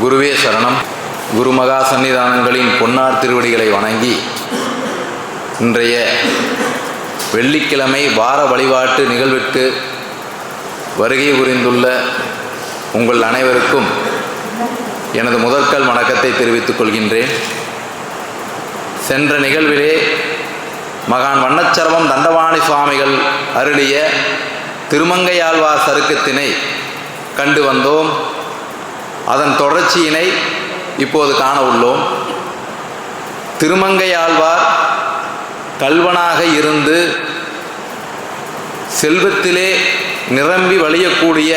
குருவே சரணம். குருமகா சன்னிதானங்களின் பொன்னார் திருவடிகளை வணங்கி இன்றைய வெள்ளிக்கிழமை வார வழிபாட்டு நிகழ்விற்கு வருகை புரிந்துள்ள உங்கள் அனைவருக்கும் எனது முதற்கல் வணக்கத்தை தெரிவித்துக் கொள்கின்றேன். சென்ற நிகழ்விலே மகான் வண்ணச்சரவம் தண்டவாணி சுவாமிகள் அருளிய திருமங்கையாழ்வார் சருக்கத்தினை கண்டு வந்தோம். அதன் தொடர்ச்சியினை இப்போது காண உள்ளோம். திருமங்கையாழ்வார் கல்வனாக இருந்து செல்வத்திலே நிரம்பி வழியக்கூடிய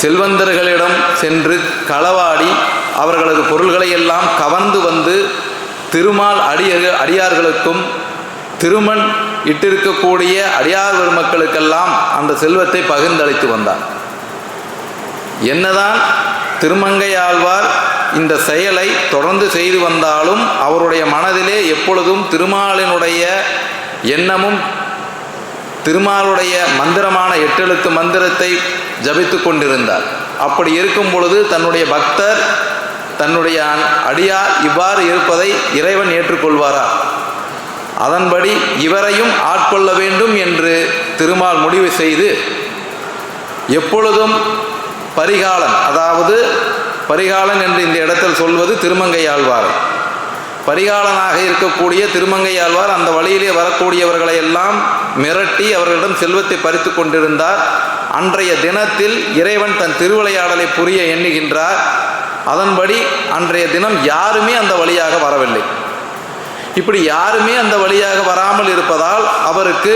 செல்வந்தர்களிடம் சென்று களவாடி அவர்களது பொருள்களை எல்லாம் கவர்ந்து வந்து திருமால் அடிய அடியார்களுக்கும் திருமண் இட்டிருக்கக்கூடிய அடியார் பெருமக்களுக்கெல்லாம் அந்த செல்வத்தை பகிர்ந்தளித்து வந்தார் என்னதான் திருமங்கையாழ்வார் இந்த செயலை தொடர்ந்து செய்து வந்தாலும் அவருடைய மனதிலே எப்பொழுதும் திருமாலினுடைய எண்ணமும் திருமாலுடைய மந்திரமான எட்டெழுத்து மந்திரத்தை ஜபித்து கொண்டிருந்தார். அப்படி இருக்கும் பொழுது தன்னுடைய பக்தர் தன்னுடைய அடியார் இவ்வாறு இருப்பதை இறைவன் ஏற்றுக்கொள்வாரா? அதன்படி இவரையும் ஆட்கொள்ள வேண்டும் என்று திருமால் முடிவு செய்து எப்பொழுதும் பரிகாலன் அதாவது பரிகாலன் என்று இந்த இடத்தில் சொல்வது திருமங்கையாழ்வார் பரிகாலனாக இருக்கக்கூடிய திருமங்கையாழ்வார் அந்த வழியிலே வரக்கூடியவர்களை எல்லாம் மிரட்டி அவர்களிடம் செல்வத்தை பறித்து கொண்டிருந்தார். அன்றைய தினத்தில் இறைவன் தன் திருவிளையாடலை புரிய எண்ணுகின்றார். அதன்படி அன்றைய தினம் யாருமே அந்த வழியாக வரவில்லை. இப்படி யாருமே அந்த வழியாக வராமல் இருப்பதால் அவருக்கு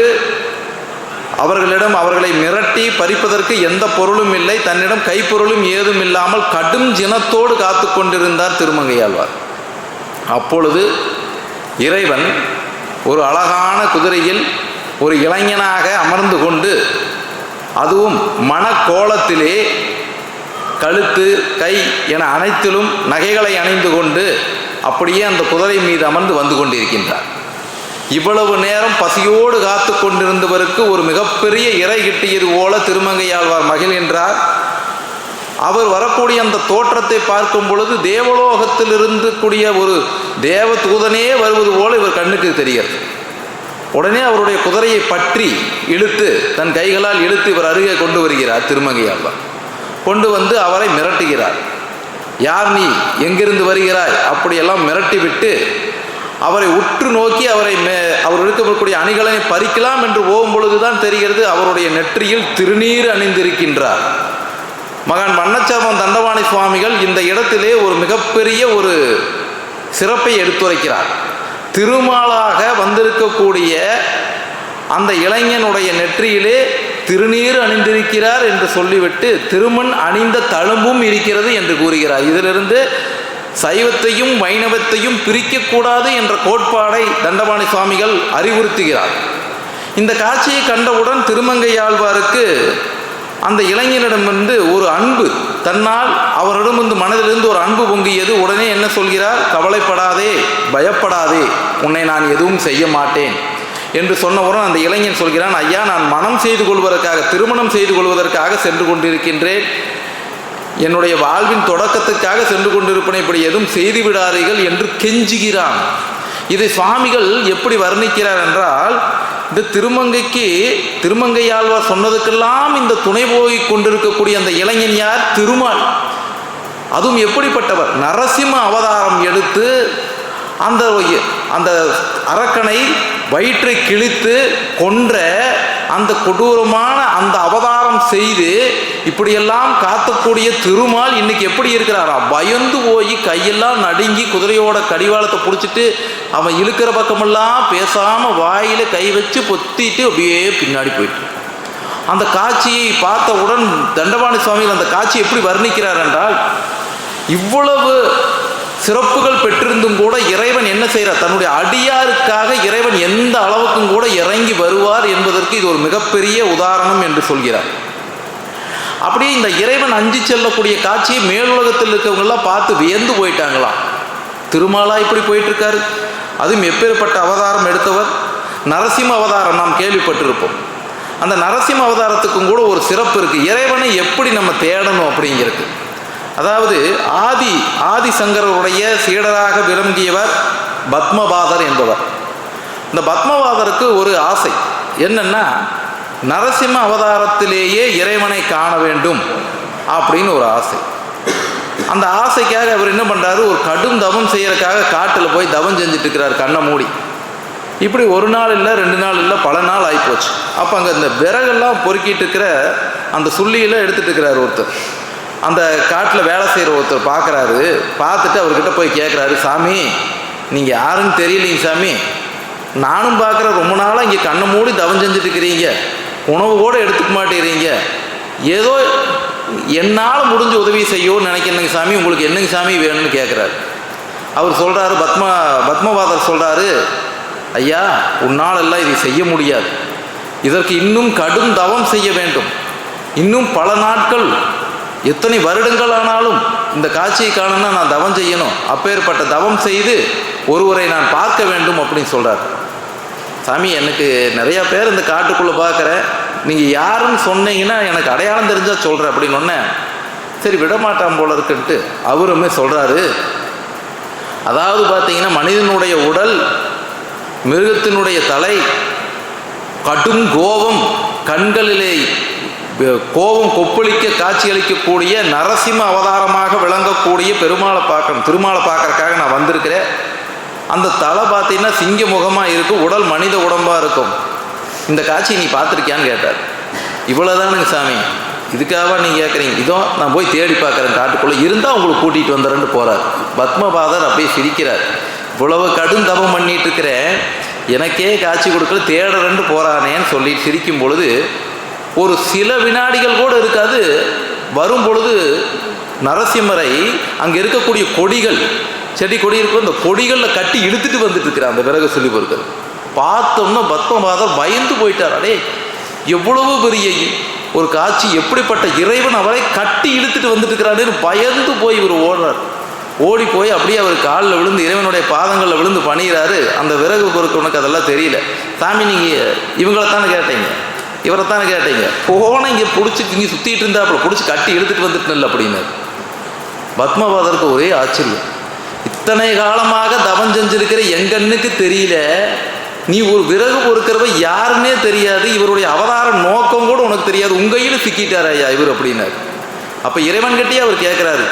அவர்களிடம் அவர்களை மிரட்டி பறிப்பதற்கு எந்த பொருளும் இல்லை. தன்னிடம் கைப்பொருளும் ஏதும் இல்லாமல் கடும் ஜினத்தோடு காத்து கொண்டிருந்தார் திருமங்கையாழ்வார். அப்பொழுது இறைவன் ஒரு அழகான குதிரையில் ஒரு இளைஞனாக அமர்ந்து கொண்டு அதுவும் மனக்கோலத்திலே கழுத்து கை என அனைத்திலும் நகைகளை அணிந்து கொண்டு அப்படியே அந்த குதிரை மீது அமர்ந்து வந்து கொண்டிருக்கின்றார். இவ்வளவு நேரம் பசியோடு காத்து கொண்டிருந்தவருக்கு ஒரு மிகப்பெரிய இறை கிட்டியது போல திருமங்கையாழ்வார் மகிழ்கின்றார் அவர் வரக்கூடிய அந்த தோற்றத்தை பார்க்கும் பொழுது தேவலோகத்தில் இருந்து கூடிய ஒரு தேவ தூதனே வருவது போல இவர் கண்ணுக்கு தெரிகிறது. உடனே அவருடைய குதிரையை பற்றி இழுத்து தன் கைகளால் இழுத்து இவர் அருகே கொண்டு வருகிறார் திருமங்கையாழ்வார். கொண்டு வந்து அவரை மிரட்டுகிறார். யார் நீ? எங்கிருந்து வருகிறாய்? அப்படியெல்லாம் மிரட்டி விட்டு அவரை உற்று நோக்கி அவரை மே அவர் இருக்கக்கூடிய அணிகளை பறிக்கலாம் என்று போகும் பொழுதுதான் தெரிகிறது அவருடைய நெற்றியில் திருநீர் அணிந்திருக்கின்றார். மகான் வண்ணச்சாபம் தண்டவாணி சுவாமிகள் இந்த இடத்திலே ஒரு மிகப்பெரிய ஒரு சிறப்பை எடுத்துரைக்கிறார். திருமாலாக வந்திருக்கக்கூடிய அந்த இளைஞனுடைய நெற்றியிலே திருநீர் அணிந்திருக்கிறார் என்று சொல்லிவிட்டு திருமண் அணிந்த தழும்பும் இருக்கிறது என்று கூறுகிறார். இதிலிருந்து சைவத்தையும் வைணவத்தையும் பிரிக்கக்கூடாது என்ற கோட்பாடை தண்டபாணி சுவாமிகள் அறிவுறுத்துகிறார். இந்த காட்சியை கண்டவுடன் திருமங்கையாழ்வாருக்கு அந்த இளைஞனிடமிருந்து ஒரு அன்பு தன்னால் அவரிடமிருந்து மனதிலிருந்து ஒரு அன்பு பொங்கியது. உடனே என்ன சொல்கிறார்? கவலைப்படாதே பயப்படாதே உன்னை நான் எதுவும் செய்ய மாட்டேன் என்று சொன்னவுடன் அந்த இளைஞன் சொல்கிறான் ஐயா நான் மனம் செய்து கொள்வதற்காக திருமணம் செய்து கொள்வதற்காக சென்று கொண்டிருக்கின்றேன். என்னுடைய வாழ்வின் தொடக்கத்துக்காக சென்று கொண்டிருப்பேன் இப்படி எதுவும் செய்து விடாதீர்கள் என்று கெஞ்சுகிறான். இதை சுவாமிகள் எப்படி வர்ணிக்கிறார் என்றால் இந்த திருமங்கைக்கு திருமங்கையாழ்வார் சொன்னதுக்கெல்லாம் இந்த துணை போய் கொண்டிருக்கக்கூடிய அந்த இளைஞன் யார்? திருமால். அதுவும் எப்படிப்பட்டவர்? நரசிம்ம அவதாரம் எடுத்து அந்த அந்த அரக்கனை வயிற்றை கிழித்து கொன்ற அந்த கொடூரமான அந்த அவதாரம் செய்து இப்படியெல்லாம் காத்தக்கூடிய திருமால் இன்னைக்கு எப்படி இருக்கிறாரா? பயந்து போய் கையெல்லாம் நடுங்கி குதிரையோட கடிவாளத்தை பிடிச்சிட்டு அவன் இழுக்கிற பக்கமெல்லாம் பேசாமல் வாயில் கை வச்சு பொத்திட்டு அப்படியே பின்னாடி போயிட்டு அந்த காட்சியை பார்த்தவுடன் தண்டபாணி சுவாமிகள் அந்த காட்சியை எப்படி வர்ணிக்கிறார் என்றால் இவ்வளவு சிறப்புகள் பெற்றிருந்தும் கூட இறைவன் என்ன செய்கிறார்? தன்னுடைய அடியாருக்காக இறைவன் எந்த அளவுக்கும் கூட இறங்கி வருவார் என்பதற்கு இது ஒரு மிகப்பெரிய உதாரணம் என்று சொல்கிறார். அப்படியே இந்த இறைவன் அஞ்சு செல்லக்கூடிய காட்சியை மேலுலகத்தில் இருக்கவங்கெல்லாம் பார்த்து வியந்து போயிட்டாங்களாம். திருமாலா இப்படி போயிட்டுருக்காரு. அதுவும் எப்பேற்பட்ட அவதாரம் எடுத்தவர்? நரசிம்ம அவதாரம் நாம் கேள்விப்பட்டிருப்போம். அந்த நரசிம்ம அவதாரத்துக்கும் கூட ஒரு சிறப்பு இருக்குது இறைவனை எப்படி நம்ம தேடணும் அப்படிங்கிறது அதாவது ஆதி ஆதிசங்கரருடைய சீடராக விளங்கியவர் பத்மபாதர் என்பவர். இந்த பத்மபாதருக்கு ஒரு ஆசை. என்னென்னா நரசிம்ம அவதாரத்திலேயே இறைவனை காண வேண்டும் அப்படின்னு ஒரு ஆசை. அந்த ஆசைக்காக அவர் என்ன பண்ணுறாரு ஒரு கடும் தவம் செய்கிறக்காக காட்டில் போய் தவம் செஞ்சுட்டு இருக்கிறார் கண்ணை மூடி. இப்படி ஒரு நாள் இல்லை ரெண்டு நாள் இல்லை பல நாள் ஆகிப்போச்சு அப்போ அங்கே இந்த விறகெல்லாம் பொறுக்கிட்டு இருக்கிற அந்த சுள்ளியெல்லாம் எடுத்துகிட்டு இருக்கிறார் ஒருத்தர். அந்த காட்டில் வேலை செய்கிற ஒருத்தர் பார்க்குறாரு பார்த்துட்டு அவர்கிட்ட போய் கேட்குறாரு சாமி நீங்கள் யாருன்னு தெரியலீங்க சாமி. நானும் பார்க்குற ரொம்ப நாளாக இங்கே கண்ணை மூடி தவம் செஞ்சுட்டுருக்கிறீங்க. உணவு கூட எடுத்துக்க மாட்டேறீங்க. ஏதோ என்னால் முடிஞ்ச உதவி செய்யணும்னு நினைக்கிறேங்க சாமி. உங்களுக்கு என்னங்க சாமி வேணும்னு கேட்குறாரு அவர் சொல்கிறாரு பத்ம பத்மவாதர் சொல்கிறாரு ஐயா உன்னால் எல்லாம் இதை செய்ய முடியாது. இதற்கு இன்னும் கடும் தவம் செய்ய வேண்டும். இன்னும் பல நாட்கள் எத்தனை வருடங்கள் ஆனாலும் இந்த காட்சியை காணணும்னா நான் தவம் செய்யணும். அப்பேற்பட்ட தவம் செய்து ஒருவரை நான் பார்க்க வேண்டும் அப்படின்னு சொல்கிறார் சாமி எனக்கு நிறையா பேர் இந்த காட்டுக்குள்ளே பார்க்குறேன் நீங்கள் யாருன்னு சொன்னீங்கன்னா எனக்கு அடையாளம் தெரிஞ்சால் சொல்கிறேன் அப்படின்னு ஒன்னே சரி விடமாட்டான் போல இருக்குன்ட்டு அவருமே சொல்கிறாரு அதாவது பார்த்தீங்கன்னா மனிதனுடைய உடல் மிருகத்தினுடைய தலை கடும் கோபம் கண்களிலே கோபம் கொப்பளிக்க காட்சியளிக்கக்கூடிய நரசிம்ம அவதாரமாக விளங்கக்கூடிய பெருமாளை பார்க்கணும். திருமாலை பார்க்கறக்காக நான் வந்திருக்கிறேன். அந்த தலை பார்த்தீங்கன்னா சிங்க முகமாக இருக்கும் உடல் மனித உடம்பாக இருக்கும். இந்த காட்சி நீ பார்த்துருக்கியான்னு கேட்டார். இவ்வளோதானுங்க சாமி. இதுக்காக நீங்கள் கேட்குறீங்க இதோ நான் போய் தேடி பார்க்குறேன் காட்டுக்குள்ளே. இருந்தால் உங்களுக்கு கூட்டிகிட்டு வந்துடுறேன்னு போகிறார் பத்மபாதர் அப்படியே சிரிக்கிறார். இவ்வளவு கடும் தபம் பண்ணிட்டு இருக்கிறேன். எனக்கே காட்சி கொடுக்கல தேடுறேன்னு போகிறானேன்னு சொல்லி சிரிக்கும் பொழுது ஒரு சில வினாடிகள் கூட இருக்காது. வரும் பொழுது நரசிம்மரை அங்கே இருக்கக்கூடிய கொடிகள் செடி கொடி இருக்கும் அந்த கொடிகளில் கட்டி இழுத்துட்டு வந்துட்டு இருக்கிறான் அந்த விறகு சொல்லி பொருட்கள் பார்த்தோம்னா பத்மபாதர் பயந்து போயிட்டார். அடே எவ்வளவு பெரிய ஒரு காட்சி எப்படிப்பட்ட இறைவன் அவரை கட்டி இழுத்துட்டு வந்துட்டு இருக்கிறாருன்னு பயந்து போய் இவர் ஓடுறார். ஓடி போய் அப்படியே அவர் காலில் விழுந்து இறைவனுடைய பாதங்களில் விழுந்து பணிகிறாரு அந்த விறகு பொறுக்கு உனக்கு அதெல்லாம் தெரியல. சாமி நீங்கள் இவங்களைத்தானே கேட்டீங்க? இவரைத்தானே கேட்டீங்க? போன இங்கே பிடிச்சி இங்கே சுற்றிட்டு இருந்தாப்புல பிடிச்சி கட்டி எடுத்துகிட்டு வந்துட்டு அப்படின்னு. பத்மபாதருக்கு ஒரே ஆச்சரியம். இத்தனை காலமாக தவம் செஞ்சிருக்கிற எங்கண்ணுக்கு தெரியல. நீ ஒரு விறகு பொறுக்கிறவ யாருன்னே தெரியாது. இவருடைய அவதார நோக்கம் கூட உனக்கு தெரியாது. உங்கையில் சிக்கிட்டார் ஐயா இவர் அப்படின்னாரு. அப்போ இறைவன்கிட்டயே அவர் கேட்குறாரு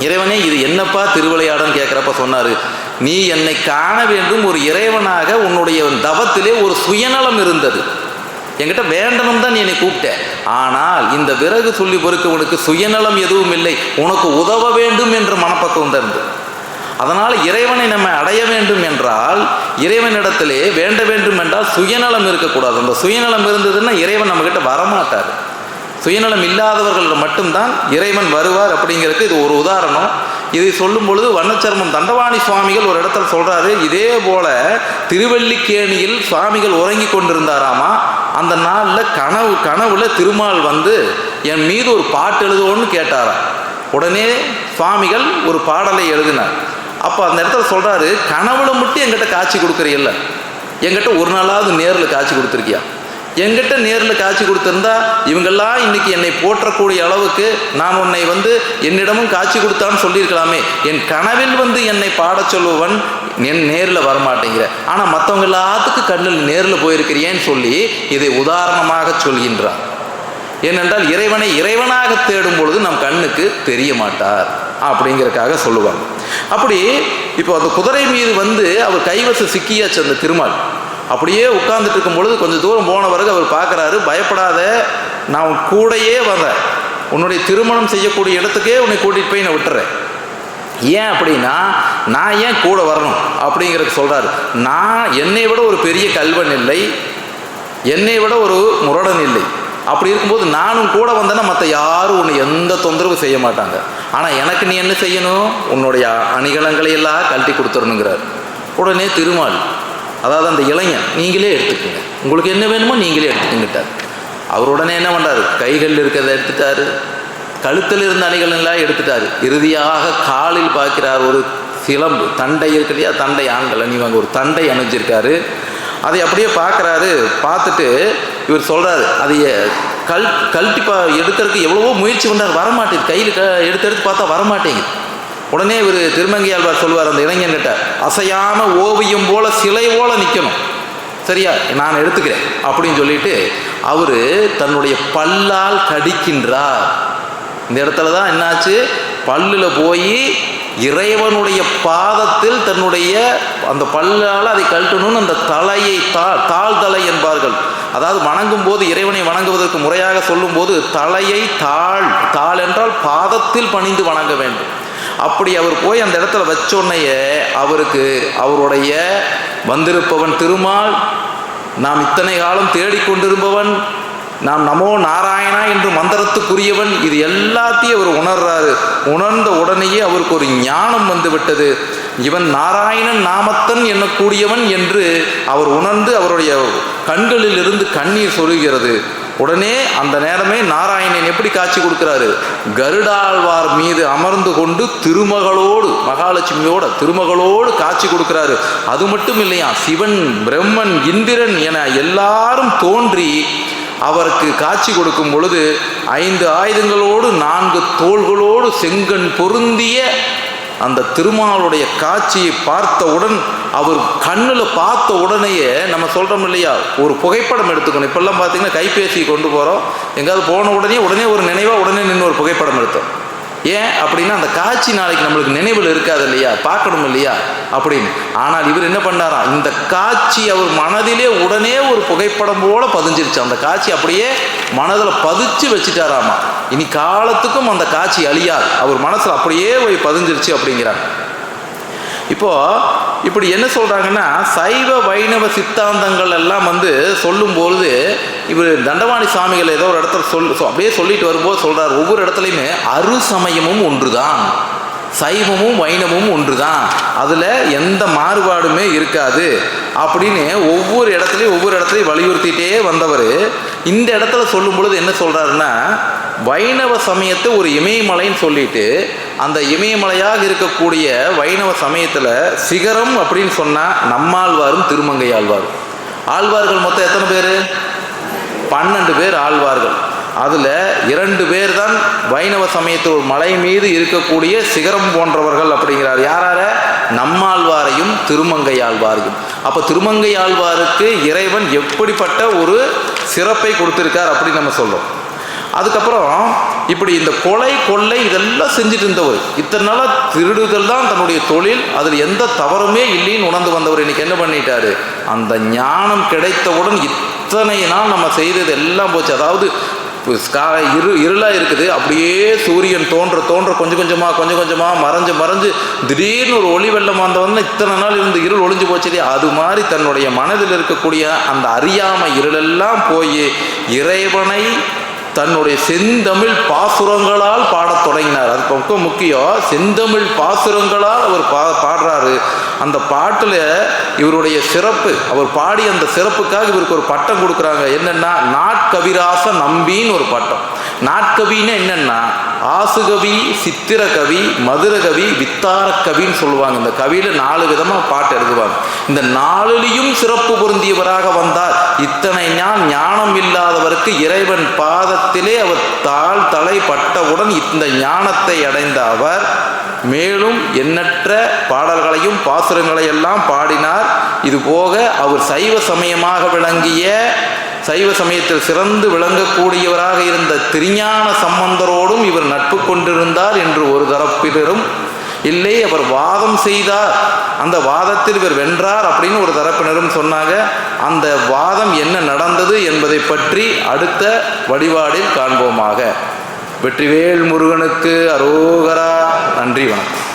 இறைவனே இது என்னப்பா திருவிளையாடன்னு கேட்குறப்ப சொன்னார். நீ என்னை காண வேண்டும். ஒரு இறைவனாக உன்னுடைய தவத்திலே ஒரு சுயநலம் இருந்தது. என்கிட்ட வேண்டணும் தான் நீ என்னை கூப்பிட்ட. ஆனால் இந்த விறகு சொல்லி பொறுக்கவனுக்கு சுயநலம் எதுவும் இல்லை. உனக்கு உதவ வேண்டும் என்ற மனப்பக்கம் தான் இருந்தது அதனால் இறைவனை நம்ம அடைய வேண்டும் என்றால் இறைவனிடத்திலே வேண்ட வேண்டும் என்றால் சுயநலம் இருக்கக்கூடாது. அந்த சுயநலம் இருந்ததுன்னா இறைவன் நம்மக்கிட்ட வரமாட்டார். சுயநலம் இல்லாதவர்கள் மட்டும்தான் இறைவன் வருவார் அப்படிங்கிறதுக்கு இது ஒரு உதாரணம். இதை சொல்லும் பொழுது வண்ணச்சர்மம் தண்டவாணி சுவாமிகள் ஒரு இடத்துல சொல்றாரு இதே போல திருவல்லிக்கேணியில் சுவாமிகள் உறங்கி கொண்டிருந்தாராமா? அந்த நாளில் கனவு கனவுல திருமால் வந்து என் மீது ஒரு பாட்டு எழுதுவோன்னு கேட்டாராம் உடனே சுவாமிகள் ஒரு பாடலை எழுதினார். அப்போ அந்த இடத்துல சொல்றாரு கனவுல மட்டும் எங்கிட்ட காட்சி கொடுக்குறீல்ல. எங்கிட்ட ஒரு நாளாவது நேரில் காட்சி கொடுத்துருக்கியா? என்கிட்ட நேரில் காட்சி கொடுத்துருந்தா இவங்கெல்லாம் இன்னைக்கு என்னை போற்றக்கூடிய அளவுக்கு நான் உன்னை வந்து என்னிடமும் காட்சி கொடுத்தான்னு சொல்லியிருக்கலாமே. என் கனவில் வந்து என்னை பாடச் சொல்லுவன் என் நேரில் வரமாட்டேங்கிற. ஆனால் மற்றவங்க எல்லாத்துக்கும் கண்ணில் நேரில் போயிருக்கிறியேன்னு சொல்லி இதை உதாரணமாக சொல்கின்றார். ஏனென்றால் இறைவனை இறைவனாக தேடும் பொழுது நம் கண்ணுக்கு தெரிய மாட்டார் அப்படிங்கிறதுக்காக சொல்லுவாங்க. அப்படி இப்போ அந்த குதிரை மீது வந்து அவர் கைவசம் சிக்கியாச்சு அந்த திருமால். அப்படியே உட்கார்ந்துட்டு இருக்கும் பொழுது கொஞ்சம் தூரம் போன பிறகு அவர் பார்க்குறாரு பயப்படாத நான் உன் கூடையே வந்தேன். உன்னுடைய திருமணம் செய்யக்கூடிய இடத்துக்கே உன்னை கூட்டிகிட்டு போய் நான் விட்டுறேன். ஏன் அப்படின்னா நான் ஏன் கூட வரணும்? அப்படிங்கிறது சொல்கிறாரு நான் என்னை விட ஒரு பெரிய கல்வன் இல்லை. என்னை விட ஒரு முரடன் இல்லை. அப்படி இருக்கும்போது நானும் கூட வந்தேன்னா மற்ற யாரும் உன்னை எந்த தொந்தரவு செய்ய மாட்டாங்க. ஆனால் எனக்கு நீ என்ன செய்யணும்? உன்னுடைய அணிகலங்களை எல்லாம் கழட்டி கொடுத்துடணுங்கிறார். உடனே திருமால் அதாவது அந்த இளைஞன் நீங்களே எடுத்துக்கோங்க. உங்களுக்கு என்ன வேணுமோ நீங்களே எடுத்துக்கிட்டார் அவர் உடனே என்ன பண்ணுறாரு கைகளில் இருக்கிறத எடுத்துட்டாரு. கழுத்தில் இருந்த அணிகள் எல்லாம் எடுத்துட்டாரு. இறுதியாக காலில் பார்க்கிறார் ஒரு சிலம்பு. தண்டை இருக்கு இல்லையா? தண்டை ஆண்கள் அணிவாங்க ஒரு தண்டை அணிஞ்சிருக்காரு. அதை அப்படியே பார்க்குறாரு. பார்த்துட்டு இவர் சொல்கிறாரு அது கல் கழட்டி பா எடுக்கிறதுக்கு எவ்வளவோ முயற்சி பண்ணார். வரமாட்டேங்குது. கையில் க எடுத்து எடுத்து பார்த்தா வரமாட்டேங்குது. உடனே இவர் திருமங்கையாழ்வார் சொல்வார் அந்த இளைஞன்கிட்ட அசையாம ஓவியம் போல சிலை போல நிற்கணும் சரியா? நான் எடுத்துக்கிறேன் அப்படின்னு சொல்லிட்டு அவர் தன்னுடைய பல்லால் கடிக்கின்றார். இந்த இடத்துல தான் என்னாச்சு? பல்லில் போய் இறைவனுடைய பாதத்தில் தன்னுடைய அந்த பல்லால் அதை கழட்டணும்னு அந்த தலையை தாழ் தாழ் தலை என்பார்கள். அதாவது வணங்கும் போது இறைவனை வணங்குவதற்கு முறையாக சொல்லும்போது தலையை தாழ் தாழ் என்றால் பாதத்தில் பணிந்து வணங்க வேண்டும். அப்படி அவர் போய் அந்த இடத்துல வச்சோன்னையே அவருக்கு அவருடைய வந்திருப்பவன் திருமால் நாம் இத்தனை காலம் தேடிக்கொண்டிருப்பவன் நாம் நமோ நாராயணா என்று மந்திரத்துக்குரியவன் இது எல்லாத்தையும் அவர் உணர்றாரு. உணர்ந்த உடனேயே அவருக்கு ஒரு ஞானம் வந்து விட்டது இவன் நாராயணன் நாமத்தன் எண்ணக்கூடியவன் என்று அவர் உணர்ந்து அவருடைய கண்களில் இருந்து கண்ணீர் சொல்கிறது உடனே அந்த நேரமே நாராயணன் எப்படி காட்சி கொடுக்கிறாரு? கருடாழ்வார் மீது அமர்ந்து கொண்டு திருமகளோடு மகாலட்சுமியோட திருமகளோடு காட்சி கொடுக்கிறாரு. அது மட்டும் இல்லையா சிவன் பிரம்மன் இந்திரன் என எல்லாரும் தோன்றி அவருக்கு காட்சி கொடுக்கும் பொழுது ஐந்து ஆயுதங்களோடு நான்கு தோள்களோடு செங்கன் பொருந்திய அந்த திருமாலுடைய காட்சியை பார்த்தவுடன் அவர் கண்ணில் பார்த்த உடனேயே நம்ம சொல்கிறோம் இல்லையா ஒரு புகைப்படம் எடுத்துக்கணும். இப்போல்லாம் பார்த்தீங்கன்னா கைபேசி கொண்டு போகிறோம் எங்கேயாவது போன உடனே உடனே ஒரு நினைவாக உடனே நின்று ஒரு புகைப்படம் எடுத்தோம். ஏன் அப்படின்னா அந்த காட்சி நாளைக்கு நம்மளுக்கு நினைவில் இருக்காது இல்லையா? பார்க்கணும் இல்லையா? அப்படின்னு. ஆனால் இவர் என்ன பண்ணாராம் இந்த காட்சி அவர் மனதிலே உடனே ஒரு புகைப்படம் போல பதிஞ்சிருச்சு. அந்த காட்சி அப்படியே மனதில் பதிச்சு வச்சுட்டாராமா. இனி காலத்துக்கும் அந்த காட்சி அழியாது. அவர் மனசில் அப்படியே போய் பதிஞ்சிருச்சு அப்படிங்கிறாங்க இப்போ இப்படி என்ன சொல்கிறாங்கன்னா சைவ வைணவ சித்தாந்தங்கள் எல்லாம் வந்து சொல்லும்பொழுது இவர் தண்டவாணி சுவாமிகள் ஏதோ ஒரு இடத்துல சொல் சொ- அப்படியே சொல்லிட்டு வரும்போது சொல்கிறார் ஒவ்வொரு இடத்துலையுமே அரு சமயமும் ஒன்றுதான். சைவமும் வைணவமும் ஒன்றுதான். அதில் எந்த மாறுபாடுமே இருக்காது. அப்படின்னு ஒவ்வொரு இடத்துலையும் ஒவ்வொரு இடத்துலையும் வலியுறுத்திட்டே வந்தவர் இந்த இடத்துல சொல்லும் பொழுது என்ன சொல்கிறாருன்னா வைணவ சமயத்தை ஒரு இமயமலைன்னு சொல்லிட்டு அந்த இமயமலையாக இருக்கக்கூடிய வைணவ சமயத்தில் சிகரம் அப்படின்னு சொன்னால் நம்மாழ்வாரும் திருமங்கை ஆழ்வாரும். ஆழ்வார்கள் மொத்தம் எத்தனை பேர்? பன்னெண்டு பேர் ஆழ்வார்கள். அதில் இரண்டு பேர் தான் வைணவ சமயத்தில் ஒரு மலை மீது இருக்கக்கூடிய சிகரம் போன்றவர்கள் அப்படிங்கிறார். யாரார? நம்மாழ்வாரையும் திருமங்கை ஆழ்வாரையும். அப்போ திருமங்கை ஆழ்வாருக்கு இறைவன் எப்படிப்பட்ட ஒரு சிறப்பை கொடுத்துருக்கார் அப்படின்னு நம்ம சொல்கிறோம் அதுக்கப்புறம் இப்படி இந்த கொலை கொள்ளை இதெல்லாம் செஞ்சுட்டு இருந்தவர் இத்தனை நாளாக திருடுதல் தான் தன்னுடைய தொழில் அதில் எந்த தவறுமே இல்லைன்னு உணர்ந்து வந்தவர். இன்னைக்கு என்ன பண்ணிட்டாரு? அந்த ஞானம் கிடைத்தவுடன் இத்தனை நாள் நம்ம செய்தது எல்லாம் போச்சு. அதாவது இரு இருளாக இருக்குது. அப்படியே சூரியன் தோன்ற தோன்ற கொஞ்சம் கொஞ்சமாக கொஞ்சம் கொஞ்சமாக மறைஞ்சு மறைஞ்சு திடீர்னு ஒரு ஒளி வெள்ளம் வந்தவொடனே இத்தனை நாள் இருந்து இருள் ஒளிஞ்சு போச்சதே அது மாதிரி தன்னுடைய மனதில் இருக்கக்கூடிய அந்த அறியாமை இருளெல்லாம் போய் இறைவனை தன்னுடைய செந்தமிழ் பாசுரங்களால் பாடத் தொடங்கினார். அது ரொம்ப முக்கியம். செந்தமிழ் பாசுரங்களால் அவர் பா பாடுறாரு. அந்த பாட்டில் இவருடைய சிறப்பு அவர் பாடி அந்த சிறப்புக்காக இவருக்கு ஒரு பட்டம் கொடுக்குறாங்க. என்னென்னா நாட்கவிராச நம்பின்னு ஒரு பட்டம். நாட்கவின்னா என்னென்னா ஆசுகவி சித்திரகவி மதுரகவி வித்தாரக்கவின்னு சொல்லுவாங்க. இந்த கவியில் நாலு விதமாக பாட்டு எழுதுவாங்க. இந்த நாலுலேயும் சிறப்பு பொருந்தியவராக வந்தார். இத்தனை ஞான் ஞானம் இல்லாதவருக்கு இறைவன் பாதத்திலே அவர் தாழ் தலை பட்டவுடன் இந்த ஞானத்தை அடைந்த அவர் மேலும் எண்ணற்ற பாடல்களையும் பாசுரங்களையெல்லாம் பாடினார். இதுபோக அவர் சைவ சமயமாக விளங்கிய சைவ சமயத்தில் சிறந்து விளங்கக்கூடியவராக இருந்த திருஞான சம்பந்தரோடும் இவர் நட்பு கொண்டிருந்தார் என்று ஒரு தரப்பினரும் இல்லை அவர் வாதம் செய்தார். அந்த வாதத்தில் இவர் வென்றார் அப்படின்னு ஒரு தரப்பினரும் சொன்னாங்க. அந்த வாதம் என்ன நடந்தது என்பதை பற்றி அடுத்த வழிபாடில் காண்போமாக. வெற்றிவேல் முருகனுக்கு அரோகரா. நன்றி வணக்கம்.